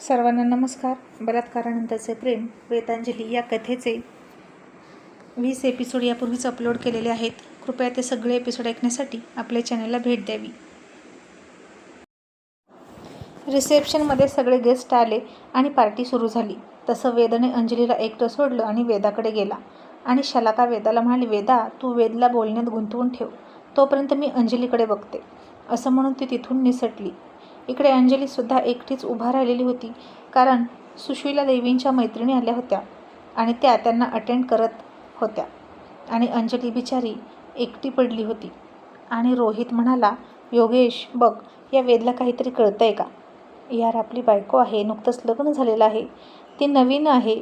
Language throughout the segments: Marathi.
सर्वांना नमस्कार. बलात्कारानंतरचे प्रेम वेदांजली या कथेचे वीस एपिसोड यापूर्वीच अपलोड केलेले आहेत. कृपया ते सगळे एपिसोड ऐकण्यासाठी आपल्या चॅनलला भेट द्यावी. रिसेप्शनमध्ये सगळे गेस्ट आले आणि पार्टी सुरू झाली. तसं वेदाने अंजलीला एकटं सोडलं आणि वेदाकडे गेला. आणि शलाका वेदाला म्हणाली वेदा तू वेदला बोलण्यात गुंतवून ठेव. तोपर्यंत मी अंजलीकडे बघते. असं म्हणून ती तिथून निसटली. इकडे अंजलीसुद्धा एकटीच उभा राहिलेली होती कारण सुशीला देवींच्या मैत्रिणी आल्या होत्या आणि त्या त्यांना अटेंड करत होत्या. आणि अंजली बिचारी एकटी पडली होती. आणि रोहित म्हणाला योगेश बघ या वेदला काहीतरी कळतं आहे का? यार आपली बायको आहे नुकतंच लग्न झालेलं आहे. ती नवीन आहे.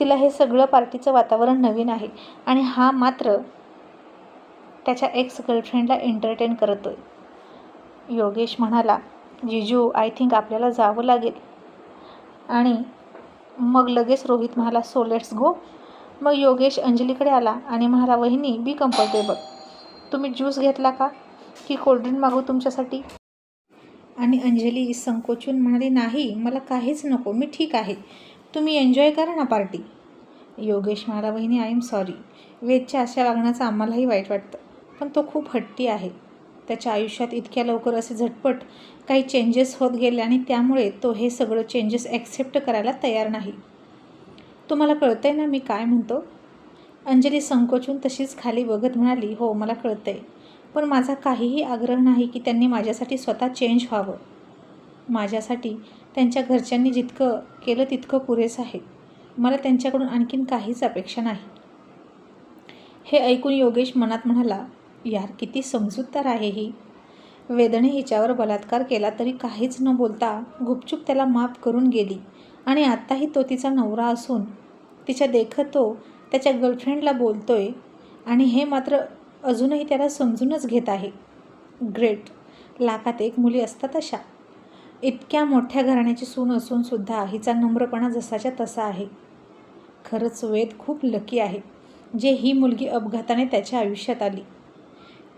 तिला हे सगळं पार्टीचं वातावरण नवीन आहे. आणि हा मात्र त्याच्या एक्स गर्लफ्रेंडला एंटरटेन करतोय. योगेश म्हणाला जिजू आय थिंक आपल्याला जावं लागेल. आणि मग लगेच रोहित म्हणाला सो लेट्स गो मग योगेश अंजलीकडे आला आणि म्हणाला वहिनी बी कम्फर्टेबल तुम्ही ज्यूस घेतला का? की कोल्ड्रिंक मागू तुमच्यासाठी? आणि अंजली संकोचून म्हणाली नाही मला काहीच नको मी ठीक आहे. तुम्ही एन्जॉय करा ना पार्टी योगेश म्हणाला वहिनी आय एम सॉरी वेदच्या अशा वागण्याचं आम्हालाही वाईट वाटतं पण तो खूप हट्टी आहे. त्याच्या आयुष्यात इतक्या लवकर असे झटपट काही चेंजेस होत गेले आणि त्यामुळे तो हे सगळं चेंजेस ॲक्सेप्ट करायला तयार नाही. तुम्हाला कळतंय ना मी काय म्हणतो? अंजली संकोचून तशीच खाली बघत म्हणाली हो मला कळतंय. पण माझा काहीही आग्रह नाही की त्यांनी माझ्यासाठी स्वतः चेंज व्हावं. माझ्यासाठी त्यांच्या घरच्यांनी जितकं केलं तितकं पुरेसं आहे. मला त्यांच्याकडून आणखीन काहीच अपेक्षा नाही. हे ऐकून योगेश मनात म्हणाला यार किती समजूतदार आहे ही. वेदने हिच्यावर बलात्कार केला तरी काहीच न बोलता गुपचूप त्याला माफ करून गेली आणि आत्ताही तो तिचा नवरा असून तिच्या देखत तो त्याच्या गर्लफ्रेंडला बोलतोय आणि हे मात्र अजूनही त्याला समजूनच घेत आहे. ग्रेट लाखात एक मुली असतात अशा. इतक्या मोठ्या घराण्याची सून असूनसुद्धा हिचा नम्रपणा जसाच्या तसा आहे. खरंच वेद खूप लकी आहे जे ही मुलगी अपघाताने त्याच्या आयुष्यात आली.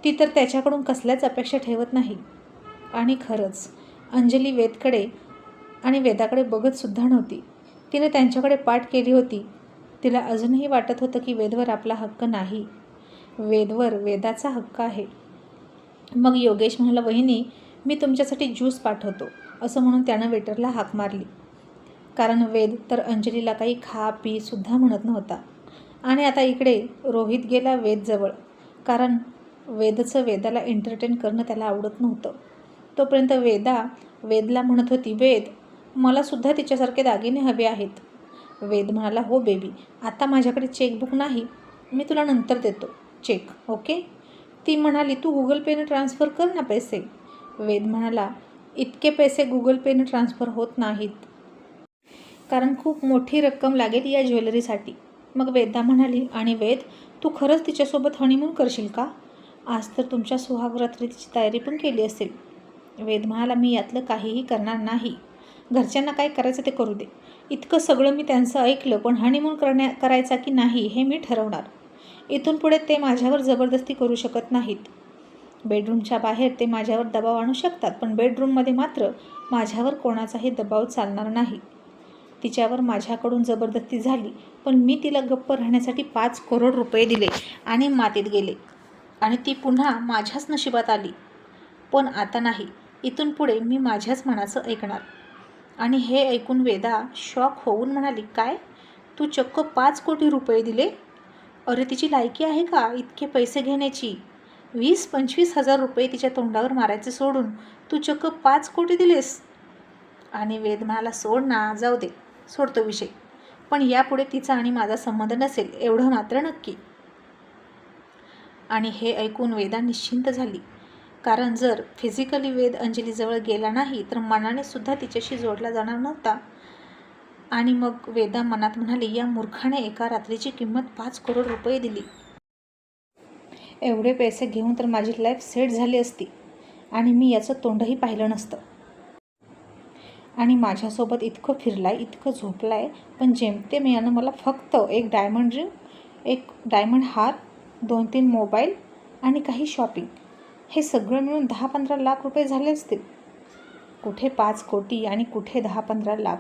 ती तर त्याच्याकडून कसल्याच अपेक्षा ठेवत नाही. आणि खरंच अंजली वेदकडे आणि वेदाकडे बघतसुद्धा नव्हती. तिने त्यांच्याकडे पाठ केली होती. तिला अजूनही वाटत होतं की वेदवर आपला हक्क नाही. वेदवर वेदाचा हक्क आहे. मग योगेश म्हणाला वहिनी मी तुमच्यासाठी ज्यूस पाठवतो असं म्हणून त्यानं वेटरला हाक मारली. कारण वेद तर अंजलीला काही खा पी सुद्धा म्हणत नव्हता. आणि आता इकडे रोहित गेला वेदजवळ. कारण वेदचं वेदाला एंटरटेन करणं त्याला आवडत नव्हतं. तोपर्यंत वेदा वेदला म्हणत होती वेद मलासुद्धा तिच्यासारखे दागिने हवे आहेत. वेद म्हणाला हो बेबी आता माझ्याकडे चेकबुक नाही मी तुला नंतर देतो. चेक ओके ती म्हणाली तू गुगल पेने ट्रान्सफर कर ना पैसे. वेद म्हणाला इतके पैसे गुगल पेने ट्रान्सफर होत नाहीत. कारण खूप मोठी रक्कम लागेल या ज्वेलरीसाठी मग वेदा म्हणाली आणि वेद तू खरंच तिच्यासोबत हनीमून करशील का? आज तर तुमच्या सुहागरात्रीची तयारी पण केली असेल. वेद म्हणाला मी यातलं काहीही करणार नाही. घरच्यांना काय करायचं ते करू दे. इतकं सगळं मी त्यांचं ऐकलं पण हनीमून करण्या करायचा की नाही हे मी ठरवणार. इथून पुढे ते माझ्यावर जबरदस्ती करू शकत नाहीत. बेडरूमच्या बाहेर ते माझ्यावर दबाव आणू शकतात पण बेडरूममध्ये मात्र माझ्यावर कोणाचाही दबाव चालणार नाही. तिच्यावर माझ्याकडून जबरदस्ती झाली पण मी तिला गप्प राहण्यासाठी पाच करोड रुपये दिले आणि मातीत गेले. आणि ती पुन्हा माझ्याच नशिबात आली. पण आता नाही इथून पुढे मी माझ्याच मनाचं ऐकणार. आणि हे ऐकून वेदा शॉक होऊन म्हणाली काय? तू चक्क पाच कोटी रुपये दिले? अरे तिची लायकी आहे का इतके पैसे घेण्याची? वीस पंचवीस हजार रुपये तिच्या तोंडावर मारायचे सोडून तू चक्क पाच कोटी दिलेस? आणि वेद म्हणाला सोड ना जाऊ दे सोडतो विषय. पण यापुढे तिचा आणि माझा संबंध नसेल एवढं मात्र नक्की. आणि हे ऐकून वेदा निश्चिंत झाली. कारण जर फिजिकली वेद अंजलीजवळ गेला नाही तर मनाने सुद्धा तिच्याशी जोडला जाणार नव्हता. आणि मग वेदा मनात म्हणाली या मूर्खाने एका रात्रीची किंमत पाच करोड रुपये दिली. एवढे पैसे घेऊन तर माझी लाईफ सेट झाली असती. आणि मी याचं तोंडही पाहिलं नसतं. आणि माझ्यासोबत इतकं फिरलाय इतकं झोपलाय पण जेमतेम यानं मला फक्त एक डायमंड रिंग एक डायमंड हार दोन तीन मोबाईल आणि काही शॉपिंग. हे सगळं मिळून दहा पंधरा लाख रुपये झाले असतील. कुठे पाच कोटी आणि कुठे दहा पंधरा लाख?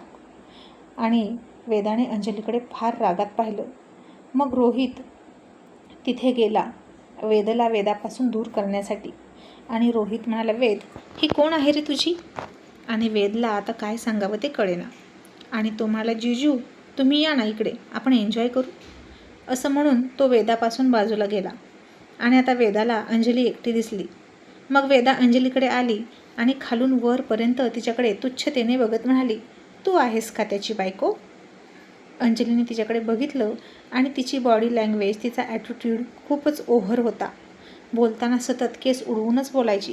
आणि वेदाने अंजलीकडे फार रागात पाहिलं. मग रोहित तिथे गेला वेदला वेदापासून दूर करण्यासाठी. आणि रोहित म्हणाला वेद ही कोण आहे रे तुझी? आणि वेदला आता काय सांगावं ते कळेना. आणि तो म्हणाला जिजू तुम्ही या ना इकडे आपण एन्जॉय करू. असं म्हणून तो वेदापासून बाजूला गेला. आणि आता वेदाला अंजली एकटी दिसली. मग वेदा अंजलीकडे आली आणि खालून वरपर्यंत तिच्याकडे तुच्छतेने बघत म्हणाली तू आहेस का त्याची बायको? अंजलीने तिच्याकडे बघितलं आणि तिची बॉडी लँग्वेज तिचा ॲटिट्यूड खूपच ओव्हर होता. बोलताना सतत केस उडवूनच बोलायची.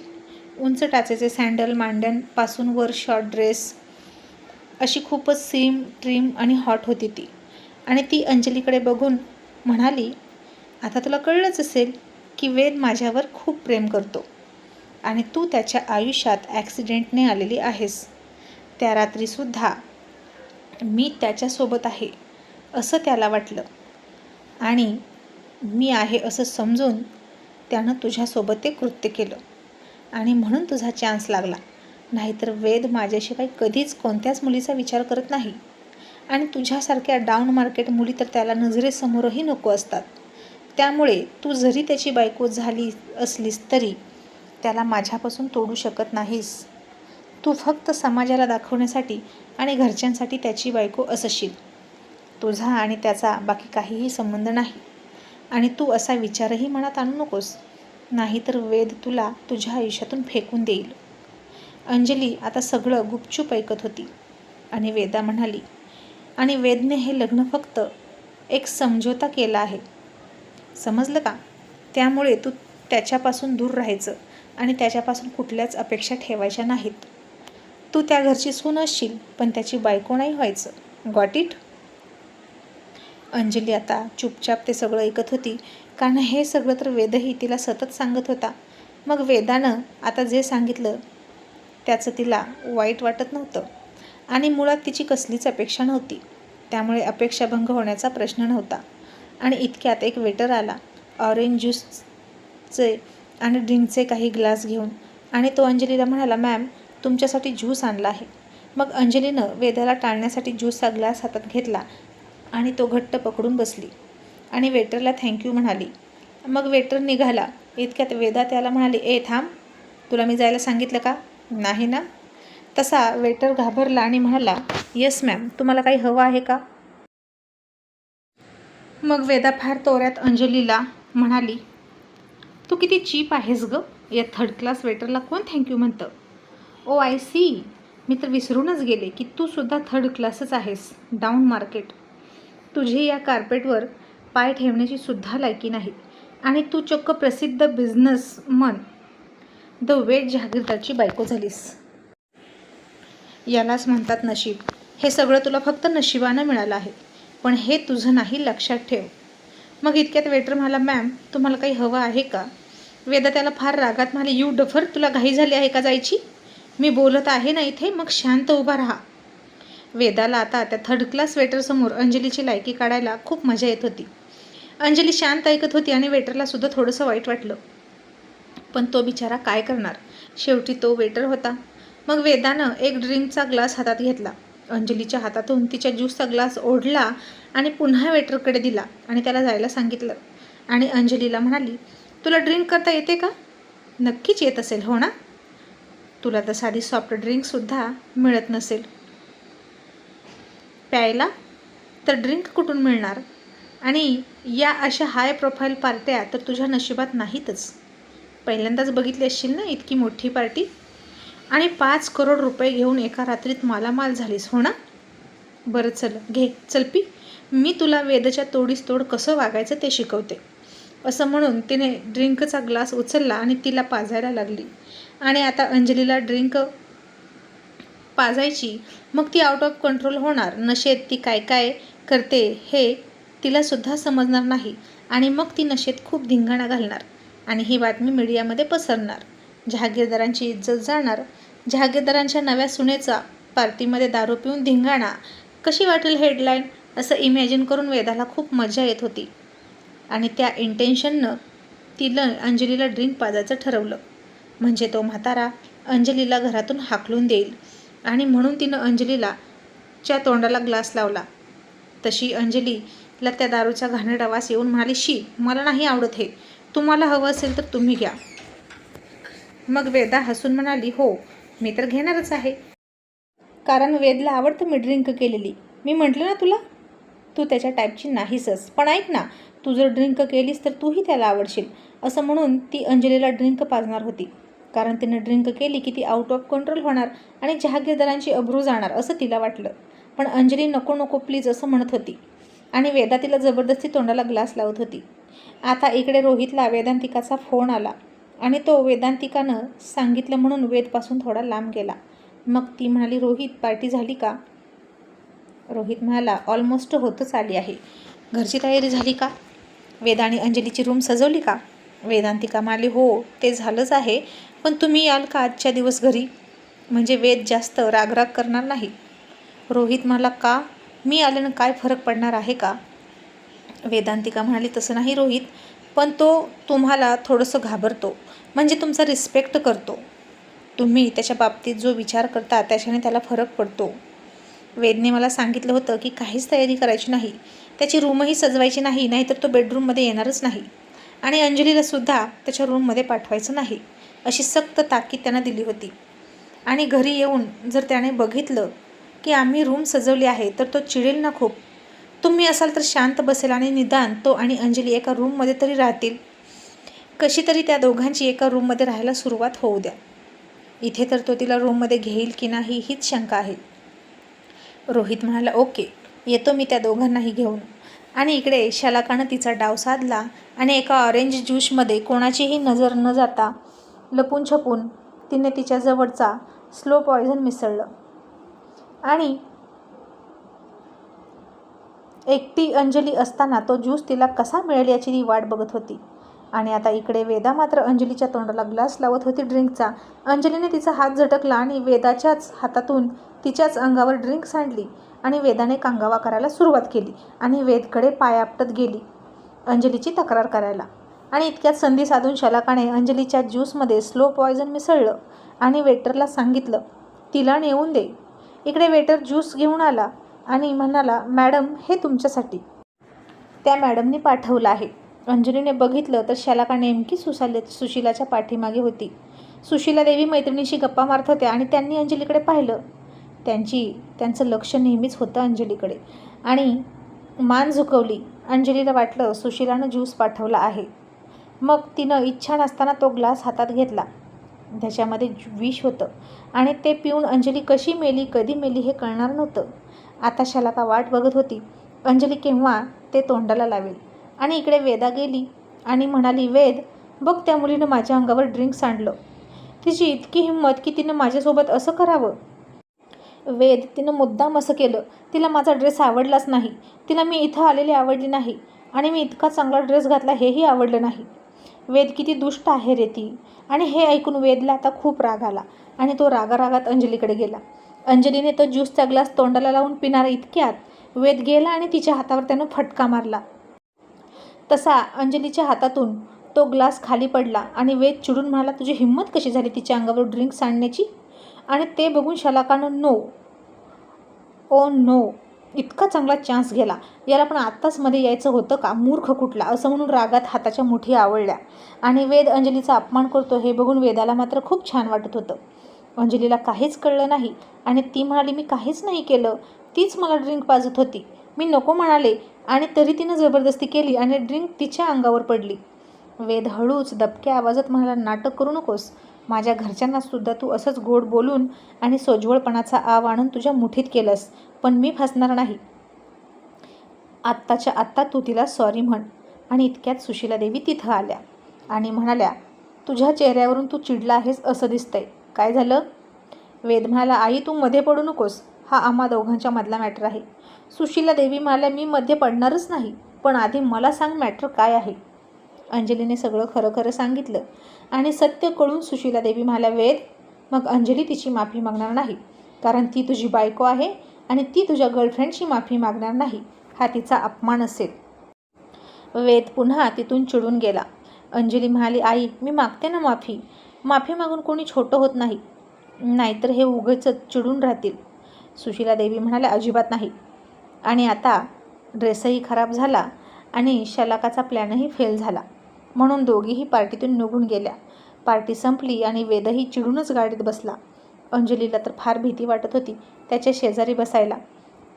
उंच टाचेचे सँडल मांड्यांपासून वर शॉर्ट ड्रेस अशी खूपच सीम ट्रीम आणि हॉट होती ती. आणि ती अंजलीकडे बघून म्हणाली आता तुला कळलंच असेल की वेद माझ्यावर खूप प्रेम करतो आणि तू त्याच्या आयुष्यात ॲक्सिडेंटने आलेली आहेस. त्या रात्रीसुद्धा मी त्याच्यासोबत आहे असं त्याला वाटलं. आणि मी आहे असं समजून त्यानं तुझ्यासोबत ते कृत्य केलं. आणि म्हणून तुझा चान्स लागला. नाहीतर वेद माझ्याशिवाय कधीच कोणत्याच मुलीचा विचार करत नाही. आणि तुझ्यासारख्या डाऊन मार्केट मुली तर त्याला नजरेसमोरही नको असतात. त्यामुळे तू जरी त्याची बायको झाली असलीस तरी त्याला माझ्यापासून तोडू शकत नाहीस. तू फक्त समाजाला दाखवण्यासाठी आणि घरच्यांसाठी त्याची बायको असशील. तुझा आणि त्याचा बाकी काहीही संबंध नाही. आणि तू असा विचारही मनात आणू नकोस. नाहीतर वेद तुला तुझ्या आयुष्यातून फेकून देईल. अंजली आता सगळं गुपचूप ऐकत होती आणि वेदा म्हणाली आणि वेदने हे लग्न फक्त एक समझोता केला आहे. समजलं का? त्यामुळे तू त्याच्यापासून दूर राहायचं आणि त्याच्यापासून कुठल्याच अपेक्षा ठेवायच्या नाहीत. तू त्या घरची सून असशील पण त्याची बायको नाही व्हायचं. गॉट इट अंजली आता चुपचाप ते सगळं ऐकत होती. कारण हे सगळं तर वेदही तिला सतत सांगत होता. मग वेदानं आता जे सांगितलं त्याचं तिला वाईट वाटत नव्हतं. आणि मुळात तिची कसलीच अपेक्षा नव्हती. त्यामुळे अपेक्षाभंग होण्याचा प्रश्न नव्हता. आणि इतक्यात एक वेटर आला ऑरेंज ज्यूसचे आणि ड्रिंकचे काही ग्लास घेऊन. आणि तो अंजलीला म्हणाला मॅम तुमच्यासाठी ज्यूस आणला आहे. मग अंजलीनं वेदाला टाळण्यासाठी ज्यूसचा ग्लास हातात घेतला आणि तो घट्ट पकडून बसली. आणि वेटरला थँक्यू म्हणाली. मग वेटर निघाला. इतक्यात वेदा त्याला म्हणाली ए थांब. तुला मी जायला सांगितलं का? नाही ना. तसा वेटर घाबरला आणि म्हणाला येस मॅम तुम्हाला काही हवं आहे का? मग वेदा फार तोऱ्यात अंजलीला म्हणाली तू किती चीप आहेस ग. या थर्ड क्लास वेटरला कोण थँक्यू म्हणतं? ओ आय सी मी तर विसरूनच गेले की तू सुद्धा थर्ड क्लासच आहेस. डाऊन मार्केट तुझी या कार्पेटवर पाय ठेवण्याची सुद्धा लायकी नाही. आणि तू चक्क प्रसिद्ध बिझनेसमन द वेट जहागीरदारची बायको झालीस. यालाच म्हणतात नशीब. हे सगळं तुला फक्त नशिबानं मिळालं आहे. पण हे तुझं नाही लक्षात ठेव. मग इतक्यात वेटर म्हणाला मॅम तुम्हाला काही हवं आहे का? वेदा त्याला फार रागात म्हणाले यू डफर तुला घाई झाली आहे का जायची? मी बोलत आहे ना इथे मग शांत उभा राहा. वेदाला आता त्या थर्ड क्लास वेटरसमोर अंजलीची लायकी काढायला खूप मजा येत होती. अंजली शांत ऐकत होती आणि वेटरला सुद्धा थोडंसं वाईट वाटलं. पण तो बिचारा काय करणार? शेवटी तो वेटर होता. मग वेदानं एक ड्रिंकचा ग्लास हातात घेतला. अंजलीच्या हातातून तिच्या ज्यूसचा ग्लास ओढला आणि पुन्हा वेटरकडे दिला आणि त्याला जायला सांगितलं. आणि अंजलीला म्हणाली तुला ड्रिंक करता येते का? नक्कीच येत असेल हो ना? तुला तर साधी सॉफ्ट ड्रिंकसुद्धा मिळत नसेल. प्यायला? तर ड्रिंक कुठून मिळणार? आणि या अशा हाय प्रोफाईल पार्ट्या तर तुझ्या नशिबात नाहीतच. पहिल्यांदाच बघितली असशील ना इतकी मोठी पार्टी? आणि पाच करोड रुपये घेऊन एका रात्रीत मालामाल झालीस हो ना? बरं चल घे. चल पी. मी तुला वेदच्या तोडीस तोड कसं वागायचं ते शिकवते. असं म्हणून तिने ड्रिंकचा ग्लास उचलला आणि तिला पाजायला लागली. आणि आता अंजलीला ड्रिंक पाजायची मग ती आउट ऑफ कंट्रोल होणार. नशेत ती काय काय करते हे तिलासुद्धा समजणार नाही. आणि मग ती नशेत खूप धिंगाणा घालणार. आणि ही बातमी मीडियामध्ये पसरणार. जहागीरदारांची इज्जत जाणार जहागीरदारांच्या नव्या सुनेचा पार्टीमध्ये दारू पिऊन धिंगाणा कशी वाटेल हेडलाईन असं इमॅजिन करून वेदाला खूप मजा येत होती. आणि त्या इंटेन्शननं तिला अंजलीला ड्रिंक पाजायचं ठरवलं. म्हणजे तो म्हातारा अंजलीला घरातून हाकलून देईल. आणि म्हणून तिनं अंजलीला च्या तोंडाला ग्लास लावला. तशी अंजलीला त्या दारूचा घाणेरडा वास येऊन म्हणाली शी मला नाही आवडत हे. तुम्हाला हवं असेल तर तुम्ही घ्या. मग वेदा हसून म्हणाली हो मी तर घेणारच आहे. कारण वेदला आवडतं मी ड्रिंक केलेली. मी म्हटलं ना तुला? तू त्याच्या टाईपची नाहीसच पण ऐक ना तू जर ड्रिंक केलीस तर तूही त्याला आवडशील. असं म्हणून ती अंजलीला ड्रिंक पाजणार होती. कारण तिनं ड्रिंक केली की ती आउट ऑफ कंट्रोल होणार आणि जहागीरदारांची अब्रू जाणार असं तिला वाटलं. पण अंजली नको नको प्लीज असं म्हणत होती. आणि वेदा तिला जबरदस्ती तोंडाला ग्लास लावत होती. आता इकडे रोहितला वेदांतिकाचा फोन आला. आणि तो वेदांतिकानं सांगितलं म्हणून वेदपासून थोडा लांब गेला. मग ती म्हणाली रोहित पार्टी झाली का? रोहित म्हणाला ऑलमोस्ट होतच आली आहे. घरची तयारी झाली का? वेद आणि अंजलीची रूम सजवली का? वेदांतिका म्हणाली हो ते झालंच आहे पण तुम्ही याल का आजच्या दिवस घरी? म्हणजे वेद जास्त रागराग करणार नाही. रोहित म्हणाला का? मी आल्यानं काय फरक पडणार आहे का? वेदांतिका म्हणाली तसं नाही रोहित पण तो तुम्हाला थोडंसं घाबरतो. म्हणजे तुमचा रिस्पेक्ट करतो. तुम्ही त्याच्या बाबतीत जो विचार करता त्याच्याने त्याला फरक पडतो. वेदने मला सांगितलं होतं की काहीच तयारी करायची नाही. त्याची रूमही सजवायची नाही नाहीतर तो बेडरूममध्ये येणारच नाही. आणि अंजलीलासुद्धा त्याच्या रूममध्ये पाठवायचं नाही अशी सक्त ताकीद त्यानं दिली होती. आणि घरी येऊन जर त्याने बघितलं की आम्ही रूम सजवली आहे तर तो चिडेल ना खूप. तुम्ही असाल तर शांत बसेल आणि निदान तो आणि अंजली एका रूममध्ये तरी राहतील. कशी तरी त्या दोघांची एका रूममध्ये राहायला सुरुवात होऊ द्या. इथे तर तो तिला रूममध्ये घेईल की नाही हीच शंका आहे. रोहित म्हणाला ओके येतो मी त्या दोघांनाही घेऊन. आणि इकडे शलाकानं तिचा डाव साधला आणि एका ऑरेंज ज्यूसमध्ये कोणाचीही नजर न जाता लपून छपून तिने तिच्या जवळचा स्लो पॉयझन मिसळलं. आणि एकटी अंजली असताना तो ज्यूस तिला कसा मिळेल याची ती वाट बघत होती. आणि आता इकडे वेदा मात्र अंजलीच्या तोंडाला ग्लास लावत होती ड्रिंकचा. अंजलीने तिचा हात झटकला आणि वेदाच्याच हातातून तिच्याच अंगावर ड्रिंक सांडली आणि वेदाने कांगावा करायला सुरुवात केली आणि वेदकडे पाय आपटत गेली अंजलीची तक्रार करायला. आणि इतक्यात संधी साधून शलाकाने अंजलीच्या ज्यूसमध्ये स्लो पॉयझन मिसळलं आणि वेटरला सांगितलं तिला नेऊन दे. इकडे वेटर ज्यूस घेऊन आला आणि म्हणाला मॅडम हे तुमच्यासाठी. त्या मॅडमनी पाठवलं आहे. अंजलीने बघितलं तर शलाका नेमकी सुशाले सुशिलाच्या पाठीमागे होती. सुशिला देवी मैत्रिणीशी गप्पा मारत होत्या आणि त्यांनी अंजलीकडे पाहिलं. त्यांची त्यांचं लक्ष नेहमीच होतं अंजलीकडे. आणि मान झुकवली. अंजलीला वाटलं सुशिलानं ज्यूस पाठवला आहे. मग तिनं इच्छा नसताना तो ग्लास हातात घेतला. त्याच्यामध्ये विष होतं. आणि ते पिऊन अंजली कशी मेली कधी मेली हे कळणार नव्हतं. आता शलाका वाट बघत होती. अंजली केव्हा ते तोंडाला लावेल? आणि इकडे वेदा गेली आणि म्हणाली वेद बघ त्या मुलीनं माझ्या अंगावर ड्रिंक सांडलं तिची इतकी हिंमत की तिनं माझ्यासोबत असं करावं? वेद तिनं मुद्दाम असं केलं. तिला माझा ड्रेस आवडलाच नाही. तिला मी इथं आलेली आवडली नाही. आणि मी इतका चांगला ड्रेस घातला हेही आवडलं नाही. वेद किती दुष्ट आहे रे ती. आणि हे ऐकून वेदला आता खूप राग आला आणि तो रागारागात अंजलीकडे गेला. अंजलीने तो ज्यूसचा ग्लास तोंडाला लावून पिणारा इतक्यात वेद गेला आणि तिच्या हातावर त्यानं फटका मारला. तसा अंजलीच्या हातातून तो ग्लास खाली पडला आणि वेद चिडून म्हणाला तुझी हिंमत कशी झाली तिच्या अंगावर ड्रिंक सांडण्याची? आणि ते बघून शलाकानं नो. Oh no. इतका चांगला चान्स गेला. याला पण आत्ताच मध्ये यायचं होतं का? मूर्ख कुठला? असं म्हणून रागात हाताच्या मुठी आवडल्या आणि वेद अंजलीचा अपमान करतो हे बघून वेदाला मात्र खूप छान वाटत होतं. अंजलीला काहीच कळलं नाही आणि ती म्हणाली मी काहीच नाही केलं. तीच मला ड्रिंक पाजत होती. मी नको म्हणाले. आणि तरी तिनं जबरदस्ती केली आणि ड्रिंक तिच्या अंगावर पडली. वेद हळूच दबक्या आवाजात म्हणाला नाटक करू नकोस. माझ्या घरच्यांना सुद्धा तू असंच गोड बोलून आणि सोज्वळपणाचा आव आणून तुझ्या मुठीत केलंस पण मी फसणार नाही. आत्ताच्या आत्ता तू तिला सॉरी म्हण. आणि इतक्यात सुशीला देवी तिथं आल्या आणि म्हणाल्या तुझ्या चेहऱ्यावरून तू चिडला आहेस असं दिसतंय. काय झालं? वेद म्हणाला आई तू मध्ये पडू नकोस. हा आम्हा दोघांच्या मधला मॅटर आहे. सुशीला देवी म्हणाल्या मी मध्ये पडणारच नाही पण आधी मला सांग मॅटर काय आहे. अंजलीने सगळं खरं खरं सांगितलं आणि सत्य कळून सुशीला देवी म्हणाल्या वेद मग अंजली तिची माफी मागणार नाही कारण ती तुझी बायको आहे आणि ती तुझ्या गर्लफ्रेंडची माफी मागणार नाही हा तिचा अपमान असेल. वेद पुन्हा तिथून चिडून गेला. अंजली म्हणाली आई मी मागते ना माफी. माफी मागून कोणी छोटं होत नाही. नाहीतर हे उगच चिडून राहतील. सुशीला देवी म्हणाल्या अजिबात नाही. आणि आता ड्रेसही खराब झाला आणि शलाकाचा प्लॅनही फेल झाला. म्हणून दोघीही पार्टीतून निघून गेल्या. पार्टी संपली आणि वेदही चिडूनच गाडीत बसला. अंजलीला तर फार भीती वाटत होती त्याच्या शेजारी बसायला.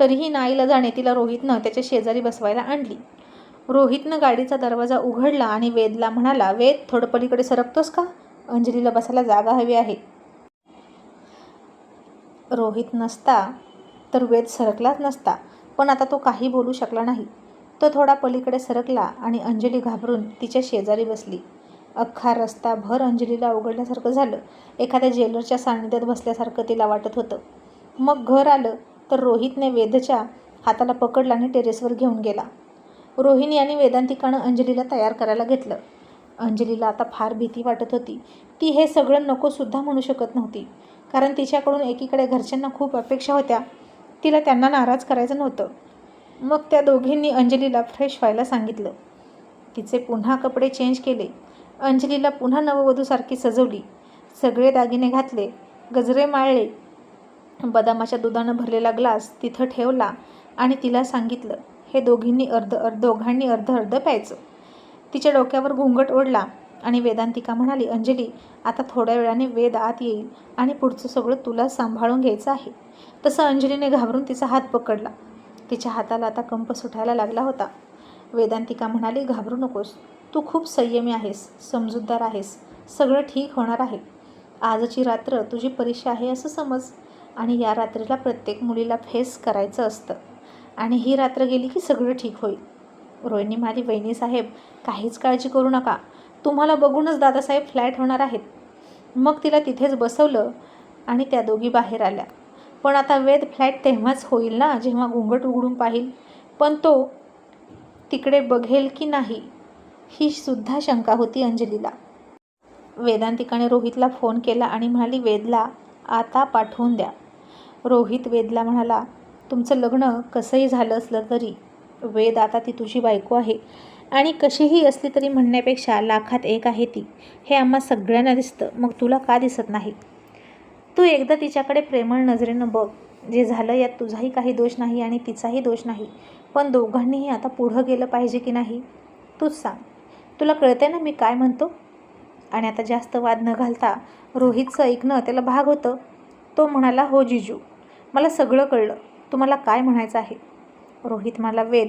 तरीही नाईला जाणे तिला रोहितनं त्याच्या शेजारी बसवायला आणली. रोहितनं गाडीचा दरवाजा उघडला आणि वेदला म्हणाला वेद थोडं पलीकडे सरकतोस का? अंजलीला बसायला जागा हवी आहे. रोहित नसता तर वेद सरकलाच नसता. पण आता तो काही बोलू शकला नाही. तो थोडा पलीकडे सरकला आणि अंजली घाबरून तिच्या शेजारी बसली. अख्खा रस्ता भर अंजलीला उघडल्यासारखं झालं. एखाद्या जेलरच्या सान्निध्यात बसल्यासारखं तिला वाटत होतं. मग घर आलं तर रोहितने वेदच्या हाताला पकडला आणि टेरेसवर घेऊन गेला. रोहिणी आणि वेदांतिकानं अंजलीला तयार करायला घेतलं. अंजलीला आता फार भीती वाटत होती. ती हे सगळं नकोसुद्धा म्हणू शकत नव्हती. कारण तिच्याकडून एकीकडे घरच्यांना खूप अपेक्षा होत्या. तिला त्यांना नाराज करायचं नव्हतं. मग त्या दोघींनी अंजलीला फ्रेश व्हायला सांगितलं. तिचे पुन्हा कपडे चेंज केले. अंजलीला पुन्हा नववधूसारखी सजवली. सगळे दागिने घातले. गजरे माळले. बदामाच्या दुधानं भरलेला ग्लास तिथं ठेवला आणि तिला सांगितलं हे दोघींनी अर्ध अर्ध दोघांनी अर्ध अर्ध प्यायचं. तिच्या डोक्यावर घुंगट ओढला. आणि वेदांतिका म्हणाली अंजली आता थोड्या वेळाने वेद आत येईल आणि पुढचं सगळं तुला सांभाळून घ्यायचं आहे. तसं अंजलीने घाबरून तिचा हात पकडला. तिच्या हाताला आता कंप सुटायला लागला होता. वेदांतिका म्हणाली घाबरू नकोस. तू खूप संयमी आहेस समजूतदार आहेस. सगळं ठीक होणार आहे. आजची रात्र तुझी परीक्षा आहे असं समज. आणि या रात्रीला प्रत्येक मुलीला फेस करायचं असतं. आणि ही रात्र गेली की सगळं ठीक होईल. रोहिणी म्हणाली वहिनी साहेब काहीच काळजी करू नका. तुम्हाला बघूनच दादासाहेब फ्लॅट होणार आहेत. मग तिला तिथेच बसवलं आणि त्या दोघी बाहेर आल्या. पण आता वेद फ्लॅट तेव्हाच होईल ना जेव्हा घुंगट उघडून पाहिल. पण तो तिकडे बघेल की नाही ही सुद्धा शंका होती अंजलीला. वेदांतिकाने रोहितला फोन केला आणि म्हणाली वेदला आता पाठवून द्या. रोहित वेदला म्हणाला तुमचं लग्न कसंही झालं असलं तरी वेद आता ती तुझी बायको आहे. आणि कशीही असली तरी म्हणण्यापेक्षा लाखात एक आहे ती. हे आम्हा सगळ्यांना दिसतं. मग तुला का दिसत नाही? तू एकदा तिच्याकडे प्रेमळ नजरेनं बघ. जे झालं यात तुझाही काही दोष नाही आणि तिचाही दोष नाही. पण दोघांनीही आता पुढं गेलं पाहिजे की नाही? तूच सांग. तुला कळते ना मी काय म्हणतो? आणि आता जास्त वाद न घालता रोहितचं ऐकणं त्याला भाग होतं. तो म्हणाला हो जिजू. मला सगळं कळलं. तुम्हाला काय म्हणायचं आहे? रोहित मला वेद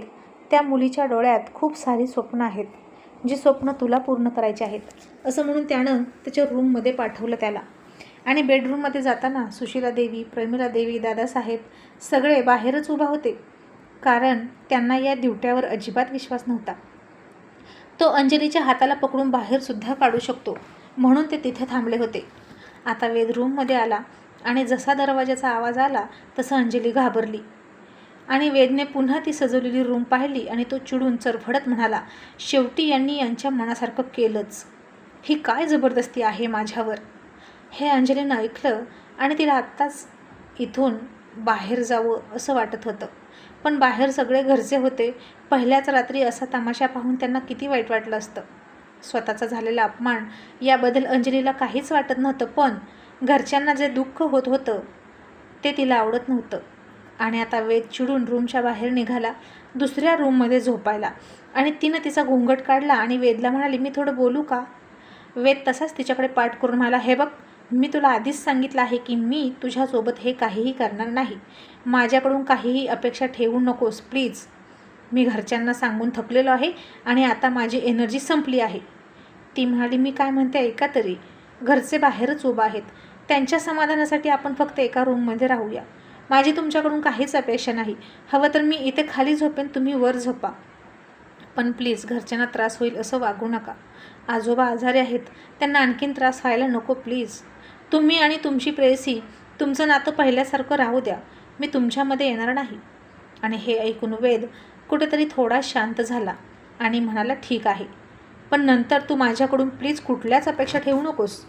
त्या मुलीच्या डोळ्यात खूप सारी स्वप्न आहेत जी स्वप्न तुला पूर्ण करायची आहेत. असं म्हणून त्यानं त्याच्या रूममध्ये पाठवलं त्याला. आणि बेडरूममध्ये जाताना सुशीला देवी प्रमिला देवी दादासाहेब सगळे बाहेरच उभा होते. कारण त्यांना या दिवट्यावर अजिबात विश्वास नव्हता. तो अंजलीच्या हाताला पकडून बाहेरसुद्धा काढू शकतो म्हणून ते तिथे थांबले होते. आता वेद रूममध्ये आला आणि जसा दरवाजाचा आवाज आला तसं अंजली घाबरली. आणि वेदने पुन्हा ती सजवलेली रूम पाहिली आणि तो चिडून चरफडत म्हणाला शेवटी यांनी यांच्या मनासारखं केलंच. ही काय जबरदस्ती आहे माझ्यावर? हे अंजलीनं ऐकलं आणि तिला आत्ताच इथून बाहेर जावं असं वाटत होतं. पण बाहेर सगळे घरचे होते. पहिल्याच रात्री असा तमाशा पाहून त्यांना किती वाईट वाटलं असतं. स्वतःचा झालेला अपमान याबद्दल अंजलीला काहीच वाटत नव्हतं पण घरच्यांना जे दुःख होत होतं ते तिला आवडत नव्हतं. आणि आता वेद चिडून रूमच्या बाहेर निघाला दुसऱ्या रूममध्ये झोपायला. आणि तिनं तिचा घोंगट काढला आणि वेदला म्हणाली मी थोडं बोलू का? वेद तसाच तिच्याकडे पाठ करून म्हणाला हे बघ मी तुला आधीच सांगितलं आहे की मी तुझ्यासोबत हे काहीही करणार नाही. माझ्याकडून काहीही अपेक्षा ठेवू नकोस प्लीज. मी घरच्यांना सांगून थकलेलो आहे आणि आता माझी एनर्जी संपली आहे. ती म्हणाली मी काय म्हणते ऐका तरी. घरचे बाहेरच उभा आहेत. त्यांच्या समाधानासाठी आपण फक्त एका रूममध्ये राहूया. माझी तुमच्याकडून काहीच अपेक्षा नाही. हवं तर मी इथे खाली झोपेन तुम्ही वर झोपा. पण प्लीज घरच्यांना त्रास होईल असं वागू नका. आजोबा आजारी आहेत त्यांना आणखीन त्रास व्हायला नको प्लीज तुम्ही आणि तुमची प्रेयसी तुमचं नातं पहिल्यासारखं राहू द्या. मी तुमच्यामध्ये येणार नाही. आणि हे ऐकून वेद कुठेतरी थोडा शांत झाला आणि म्हणाला ठीक आहे. पण नंतर तू माझ्याकडून प्लीज कुठल्याच अपेक्षा ठेवू नकोस.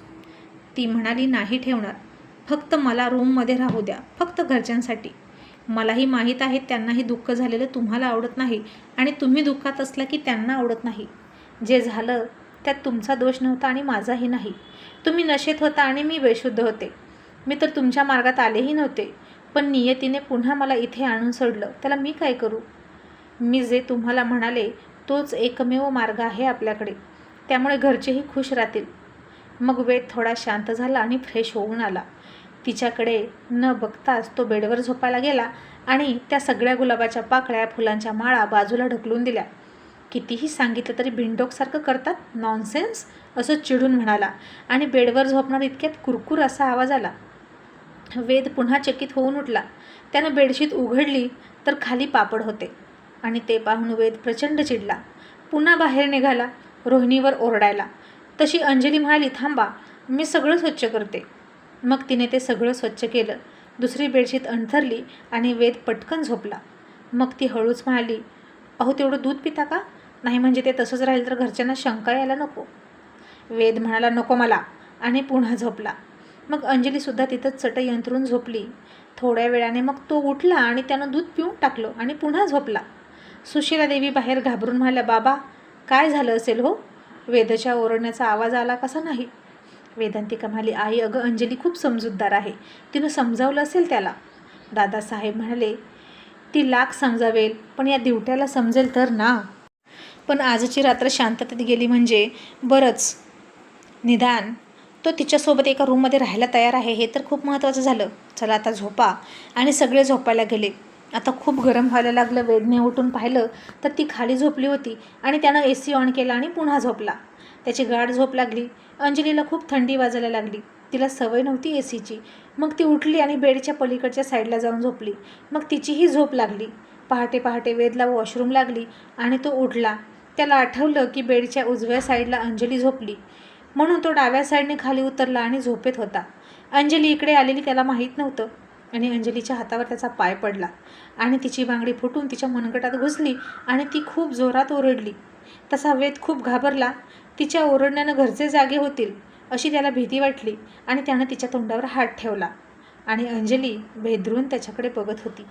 ती म्हणाली नाही ठेवणार. फक्त मला रूममध्ये राहू द्या फक्त घरच्यांसाठी. मलाही माहीत आहे त्यांनाही दुःख झालेलं तुम्हाला आवडत नाही आणि तुम्ही दुःखात असला की त्यांना आवडत नाही. जे झालं त्यात तुमचा दोष नव्हता आणि माझाही नाही. तुम्ही नशेत होता आणि मी बेशुद्ध होते. मी तर तुमच्या मार्गात आलेही नव्हते पण नियतीने पुन्हा मला इथे आणून सोडलं. त्याला मी काय करू? मी जे तुम्हाला म्हणाले तोच एकमेव मार्ग आहे आपल्याकडे. त्यामुळे घरचेही खुश राहतील. मग वेद थोडा शांत झाला आणि फ्रेश होऊन आला. तिच्याकडे न बघताच तो बेडवर झोपायला गेला आणि त्या सगळ्या गुलाबाच्या पाकळ्या फुलांच्या माळा बाजूला ढकलून दिल्या. कितीही सांगितलं तरी भिंडोकसारखं करतात? नॉनसेन्स असं चिडून म्हणाला आणि बेडवर झोपणार इतक्यात कुरकुर असा आवाज आला. वेद पुन्हा चकित होऊन उठला. त्यानं बेडशीट उघडली तर खाली पापड होते आणि ते पाहून वेद प्रचंड चिडला. पुन्हा बाहेर निघाला रोहिणीवर ओरडायला. तशी अंजली म्हणाली थांबा मी सगळं स्वच्छ करते. मग तिने ते सगळं स्वच्छ केलं. दुसरी बेडशीट अंथरली आणि वेद पटकन झोपला. मग ती हळूच म्हणाली अहो तेवढं दूध पिता का? नाही म्हणजे ते तसंच राहील तर घरच्यांना शंका यायला नको. वेद म्हणाला नको मला. आणि पुन्हा झोपला. मग अंजलीसुद्धा तिथंच चटई अंतरून झोपली. थोड्या वेळाने मग तो उठला आणि त्यानं दूध पिऊन टाकलं आणि पुन्हा झोपला. सुशीला देवी बाहेर घाबरून म्हणाल्या बाबा काय झालं असेल हो? वेदच्या ओरडण्याचा आवाज आला कसा नाही? वेदांतिका म्हणाली आई अगं अंजली खूप समजूतदार आहे. तिनं समजावलं असेल त्याला. दादासाहेब म्हणाले ती लाख समजावेल पण या दिवट्याला समजेल तर ना? पण आजची रात्र शांततेत गेली म्हणजे बरंच निदान. तो तिच्यासोबत एका रूममध्ये राहायला तयार आहे हे तर खूप महत्त्वाचं झालं. चला आता झोपा. आणि सगळे झोपायला गेले. आता खूप गरम व्हायला लागलं. वेदने उठून पाहिलं तर ती खाली झोपली होती आणि त्यानं ए सी ऑन केला आणि पुन्हा झोपला. त्याची गाढ झोप लागली. अंजलीला खूप थंडी वाजायला लागली. तिला सवय नव्हती ए सीची मग ती उठली आणि बेडच्या पलीकडच्या साईडला जाऊन झोपली. मग तिचीही झोप लागली. पहाटे पहाटे वेदला वॉशरूम लागली आणि तो उठला. त्याला आठवलं की बेडच्या उजव्या साईडला अंजली झोपली. म्हणून तो डाव्या साईडने खाली उतरला आणि झोपेत होता. अंजली इकडे आलेली त्याला माहीत नव्हतं. आणि अंजलीच्या हातावर त्याचा पाय पडला. आणि तिची बांगडी फुटून तिच्या मनगटात घुसली आणि ती खूप जोरात ओरडली. तसा वेद खूप घाबरला. तिच्या ओरडण्यानं घरचे जागे होतील अशी त्याला भीती वाटली आणि त्यानं तिच्या तोंडावर हात ठेवला आणि अंजली भेदरून त्याच्याकडे बघत होती.